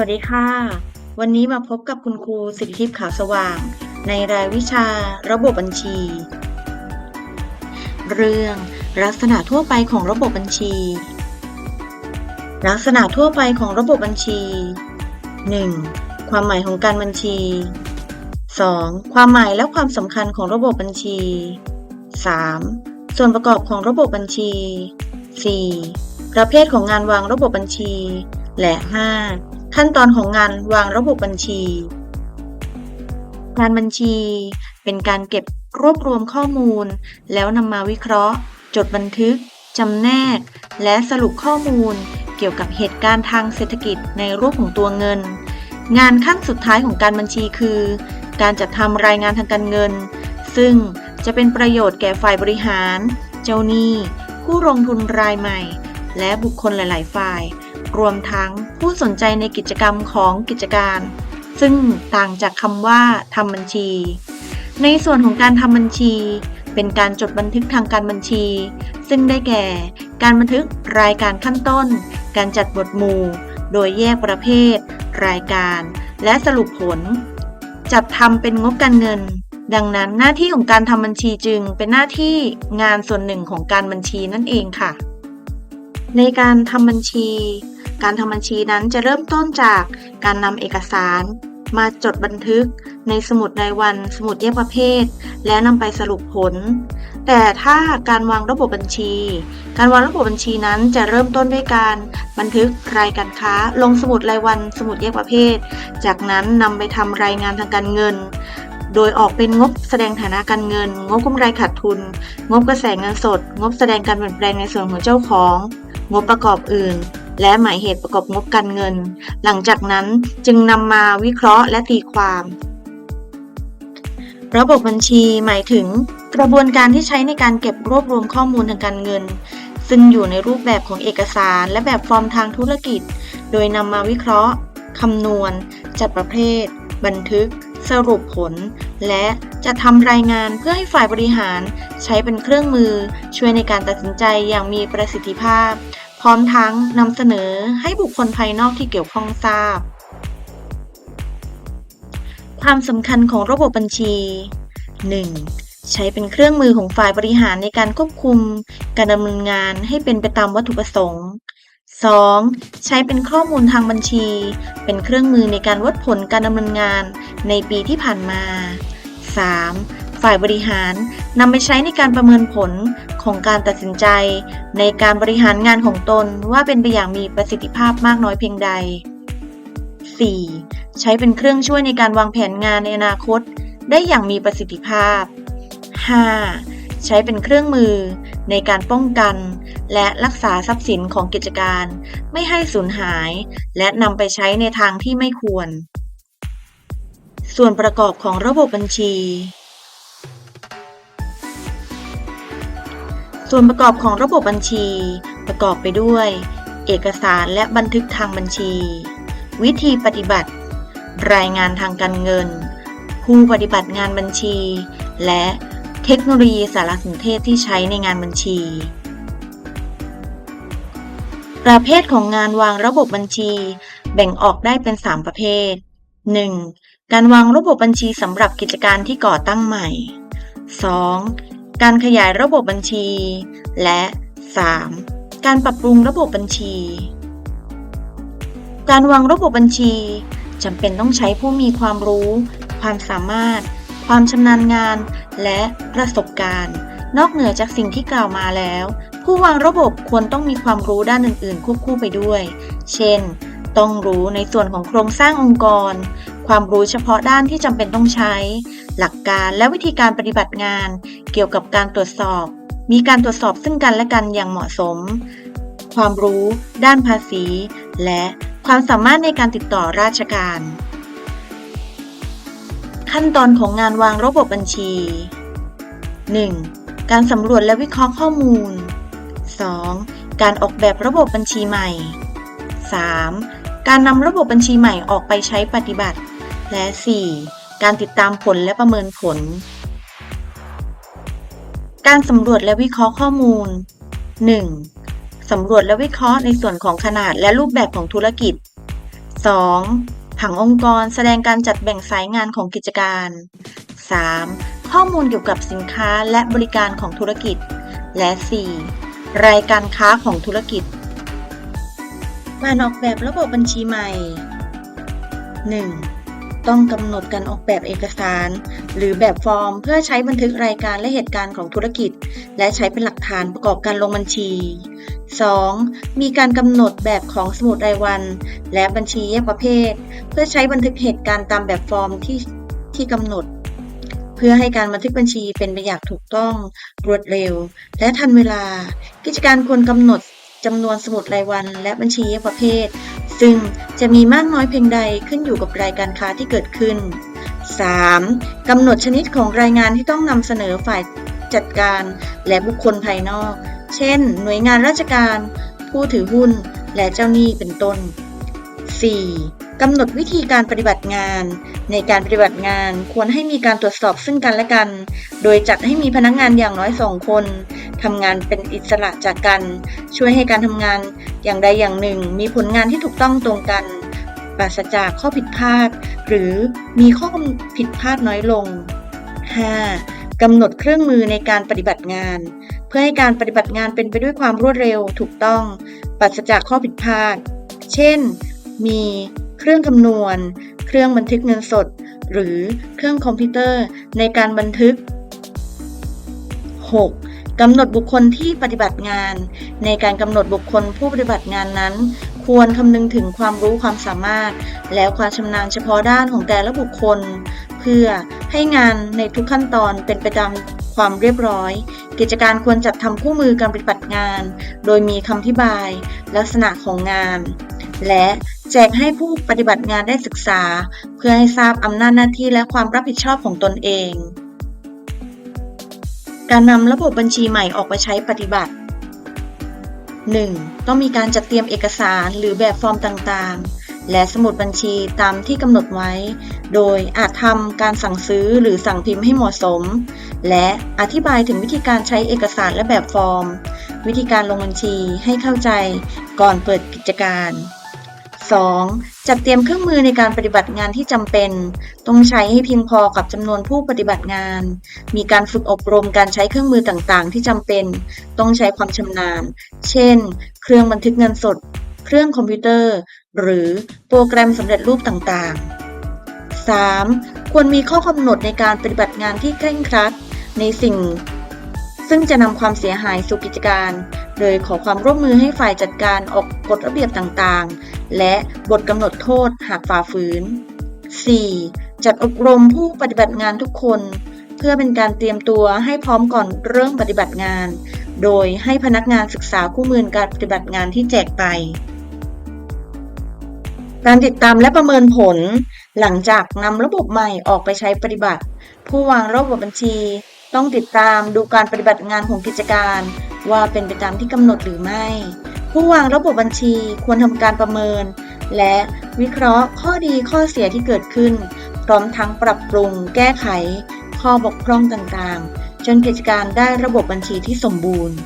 วัสดีค่ะ วันนี้มาพบกับคุณครูสิริทิพย์ขาวสว่าง ในรายวิชาระบบบัญชี เรื่องลักษณะทั่วไปของระบบบัญชี ลักษณะทั่วไปของระบบบัญชี 1. ความหมายของการบัญชี 2. ความหมายและความสำคัญของระบบบัญชี 3. ส่วนประกอบของระบบบัญชี 4. ประเภทของงานวางระบบบัญชี และ 5. ขั้นตอนของงานวางระบบบัญชีการบัญชี เป็นการเก็บรวบรวมข้อมูล แล้วนำมาวิเคราะห์ จดบันทึกจำแนก และสรุปข้อมูล เกี่ยวกับเหตุการณ์ทางเศรษฐกิจในรูปของตัวเงิน งานขั้นสุดท้ายของการบัญชีคือ การจัดทำรายงานทางการเงิน ซึ่งจะเป็นประโยชน์แก่ฝ่ายบริหาร เจ้าหนี้ผู้ลงทุนรายใหม่ และบุคคลหลาย ๆ ฝ่าย รวมทั้งผู้สนใจในกิจกรรมของกิจการ ซึ่งต่างจากคำว่าทำบัญชี ในส่วนของการทำบัญชี เป็นการจดบันทึกทางการบัญชี ซึ่งได้แก่ การบันทึกรายการขั้นต้น การจัดบทหมู่ โดยแยกประเภท รายการ และสรุปผล จัดทำเป็นงบการเงินดังนั้นหน้าที่ของการทำบัญชีจึงเป็นหน้าที่งานส่วนหนึ่งของการบัญชีนั่นเองค่ะ ในการทำบัญชี การทำบัญชีนั้นจะเริ่มต้นจากการนำเอกสารมาจดบันทึกในสมุดรายวัน สมุดแยกประเภท และนำไปสรุปผล แต่ถ้าการวางระบบบัญชี การวางระบบบัญชีนั้นจะเริ่มต้นด้วยการบันทึกรายการค้า ลงสมุดรายวัน สมุดแยกประเภท จากนั้นนำไปทำรายงานทางการเงิน โดยออกเป็นงบแสดงฐานะการเงิน งบกำไรขาดทุน งบกระแสเงินสด งบแสดงการเปลี่ยนแปลงในส่วนของเจ้าของ งบประกอบอื่น และหมายเหตุประกอบงบการเงิน หลังจากนั้นจึงนำมาวิเคราะห์และตีความ ระบบบัญชีหมายถึงกระบวนการที่ใช้ในการเก็บรวบรวมข้อมูลทางการเงิน ซึ่งอยู่ในรูปแบบของเอกสารและแบบฟอร์มทางธุรกิจ โดยนำมาวิเคราะห์คำนวณ จัดประเภท บันทึก สรุปผล และจะทำรายงานเพื่อให้ฝ่ายบริหารใช้เป็นเครื่องมือ ช่วยในการตัดสินใจอย่างมีประสิทธิภาพ พร้อมทั้งนำเสนอให้บุคคลภายนอกที่เกี่ยวข้องทราบ ความสำคัญของระบบบัญชี 1. ใช้เป็นเครื่องมือของฝ่ายบริหารในการควบคุม การดำเนินงานให้เป็นไปตามวัตถุประสงค์ 2. ใช้เป็นข้อมูลทางบัญชี เป็นเครื่องมือในการวัดผลการดำเนินงานในปีที่ผ่านมา 3. ฝ่ายบริหารนำไปใช้ในการประเมินผลของการตัดสินใจ ในการบริหารงานของตนว่าเป็นไปอย่างมีประสิทธิภาพมากน้อยเพียงใด 4. ใช้เป็นเครื่องช่วยในการวางแผนงานในอนาคต ได้อย่างมีประสิทธิภาพ 5. ใช้เป็นเครื่องมือในการป้องกัน และรักษาทรัพย์สินของกิจการ ไม่ให้สูญหาย และนำไปใช้ในทางที่ไม่ควร ส่วนประกอบของระบบบัญชี ส่วนประกอบของระบบบัญชี ประกอบไปด้วย เอกสารและบันทึกทางบัญชี วิธีปฏิบัติ รายงานทางการเงิน ผู้ปฏิบัติงานบัญชี และเทคโนโลยีสารสนเทศที่ใช้ในงานบัญชี ประเภทของงานวางระบบบัญชี แบ่งออกได้เป็น 3 ประเภท 1. การวางระบบบัญชีสำหรับกิจการที่ก่อตั้งใหม่ 2. การขยายระบบบัญชี และ 3. การปรับปรุงระบบบัญชี การวางระบบบัญชีจำเป็นต้องใช้ผู้มีความรู้ ความสามารถ ความชำนาญงาน และประสบการณ์ นอกเหนือจากสิ่งที่กล่าวมาแล้ว ผู้วางระบบควรต้องมีความรู้ด้านอื่น ๆ ควบคู่ไปด้วย เช่น ต้องรู้ในส่วนของโครงสร้างองค์กร ความรู้เฉพาะด้านที่จำเป็นต้องใช้ หลักการและวิธีการปฏิบัติงาน เกี่ยวกับการตรวจสอบ มีการตรวจสอบซึ่งกันและกันอย่างเหมาะสม ความรู้ด้านภาษี และความสามารถในการติดต่อราชการ ขั้นตอนของงานวางระบบบัญชี 1. การสำรวจและวิเคราะห์ข้อมูล 2. การออกแบบระบบบัญชีใหม่ 3. การนำระบบบัญชีใหม่ออกไปใช้ปฏิบัติ และ 4. การติดตามผลและประเมินผล การสำรวจและวิเคราะห์ข้อมูล 1. สำรวจและวิเคราะห์ในส่วนของขนาดและรูปแบบของธุรกิจ 2. ผังองค์กรแสดงการจัดแบ่งสายงานของกิจการ 3. ข้อมูลเกี่ยวกับสินค้าและบริการของธุรกิจ และ 4. รายการค้าของธุรกิจ การออกแบบระบบบัญชีใหม่ 1. ต้องกำหนดการออกแบบเอกสาร หรือแบบฟอร์ม เพื่อใช้บันทึกรายการและเหตุการณ์ของธุรกิจ และใช้เป็นหลักฐานประกอบการลงบัญชี 2. มีการกำหนดแบบของสมุดรายวัน และบัญชีแยกประเภท เพื่อใช้บันทึกเหตุการณ์ตามแบบฟอร์มที่ที่กำหนด พื่อให้การบันทึกบัญชีเป็นไปอย่างถูกต้องรวดเร็ว และทันเวลา กิจการควรกำหนดจำนวนสมุดรายวัน และบัญชีประเภท ซึ่งจะมีมากน้อยเพียงใดขึ้นอยู่กับรายการค้าที่เกิดขึ้น 3. กำหนดชนิดของรายงานที่ต้องนำเสนอฝ่ายจัดการและบุคคลภายนอก เช่น หน่วยงานราชการ ผู้ถือหุ้น และเจ้าหนี้เป็นต้น 4. กำหนดวิธีการปฏิบัติงาน ในการปฏิบัติงานควรให้มีการตรวจสอบซึ่งกันและกัน โดยจัดให้มีพนักงานอย่างน้อยสองคนทำงานเป็นอิสระจากกัน ช่วยให้การทำงานอย่างใดอย่างหนึ่ง มีผลงานที่ถูกต้องตรงกัน ปราศจากข้อผิดพลาด หรือมีข้อผิดพลาดน้อยลง 5. กำหนดเครื่องมือในการปฏิบัติงาน เพื่อให้การปฏิบัติงานเป็นไปด้วยความรวดเร็วถูกต้อง ปราศจากข้อผิดพลาด เช่น มี เครื่องคำนวณ เครื่องบันทึกเงินสด หรือเครื่องคอมพิวเตอร์ในการบันทึก 6. กำหนดบุคคลที่ปฏิบัติงาน ในการกำหนดบุคคลผู้ปฏิบัติงานนั้น ควรคำนึงถึงความรู้ความสามารถ และความชำนาญเฉพาะด้านของแต่ละบุคคล เพื่อให้งานในทุกขั้นตอนเป็นไปตามความเรียบร้อย กิจการควรจัดทำคู่มือการปฏิบัติงาน โดยมีคำอธิบาย ลักษณะของงาน และแจกให้ผู้ปฏิบัติงานได้ศึกษา เพื่อให้ทราบอำนาจหน้าที่และความรับผิดชอบของตนเอง การนำระบบบัญชีใหม่ออกไปใช้ปฏิบัติ 1. ต้องมีการจัดเตรียมเอกสารหรือแบบฟอร์มต่างๆ และสมุดบัญชีตามที่กำหนดไว้ โดยอาจทำการสั่งซื้อหรือสั่งพิมพ์ให้เหมาะสม และอธิบายถึงวิธีการใช้เอกสารและแบบฟอร์ม วิธีการลงบัญชีให้เข้าใจก่อนเปิดกิจการ 2. จัดเตรียมเครื่องมือในการปฏิบัติงานที่จำเป็น ต้องใช้ให้เพียงพอกับจำนวนผู้ปฏิบัติงาน มีการฝึกอบรมการใช้เครื่องมือต่างๆ ที่จำเป็น ต้องใช้ความชำนาญ เช่น เครื่องบันทึกเงินสด เครื่องคอมพิวเตอร์ หรือโปรแกรมสำเร็จรูปต่างๆ 3. ควรมีข้อกำหนดในการปฏิบัติงานที่เคร่งครัด ในสิ่ง ซึ่งจะนำความเสียหายสู่กิจการ โดยขอความร่วมมือให้ฝ่ายจัดการออกกฎระเบียบต่างๆ และบทกำหนดโทษหากฝ่าฝืน 4. จัดอบรมผู้ปฏิบัติงานทุกคน เพื่อเป็นการเตรียมตัวให้พร้อมก่อนเริ่มปฏิบัติงาน โดยให้พนักงานศึกษาคู่มือการปฏิบัติงานที่แจกไป การติดตามและประเมินผล หลังจากนำระบบใหม่ออกไปใช้ปฏิบัติ ผู้วางระบบบัญชี ต้องติดตามดูการปฏิบัติงานของกิจการ ว่าเป็นไปตามที่กำหนดหรือไม่ ผู้วางระบบบัญชีควรทำการประเมิน และวิเคราะห์ข้อดีข้อเสียที่เกิดขึ้น พร้อมทั้งปรับปรุง แก้ไข ข้อบกพร่องต่างๆ จนกิจการได้ระบบบัญชีที่สมบูรณ์